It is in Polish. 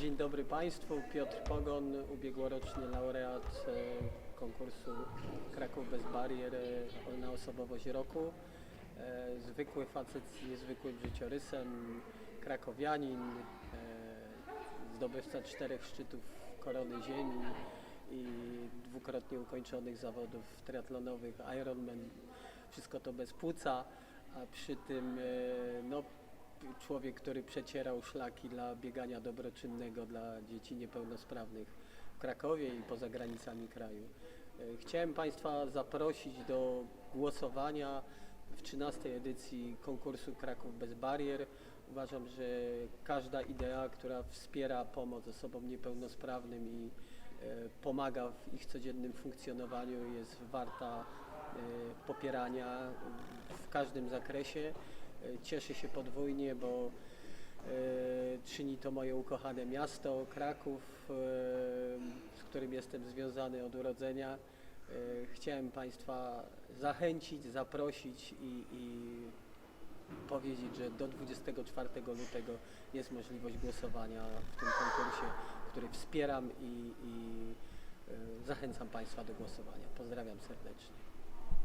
Dzień dobry Państwu. Piotr Pogon, ubiegłoroczny laureat e, konkursu Kraków bez barier e, na osobowość roku. E, Zwykły facet z niezwykłym życiorysem, krakowianin, zdobywca czterech szczytów korony ziemi i dwukrotnie ukończonych zawodów triatlonowych Ironman. Wszystko to bez płuca, a przy tym no, człowiek, który przecierał szlaki dla biegania dobroczynnego dla dzieci niepełnosprawnych w Krakowie i poza granicami kraju. E, Chciałem Państwa zaprosić do głosowania w 13 edycji konkursu Kraków bez barier. Uważam, że każda idea, która wspiera pomoc osobom niepełnosprawnym i e, pomaga w ich codziennym funkcjonowaniu jest warta e, popierania w każdym zakresie. E, Cieszę się podwójnie, bo e, czyni to moje ukochane miasto, Kraków, e, z którym jestem związany od urodzenia. Chciałem Państwa zachęcić, zaprosić i, i powiedzieć, że do 24 lutego jest możliwość głosowania w tym konkursie, który wspieram i, i zachęcam Państwa do głosowania. Pozdrawiam serdecznie.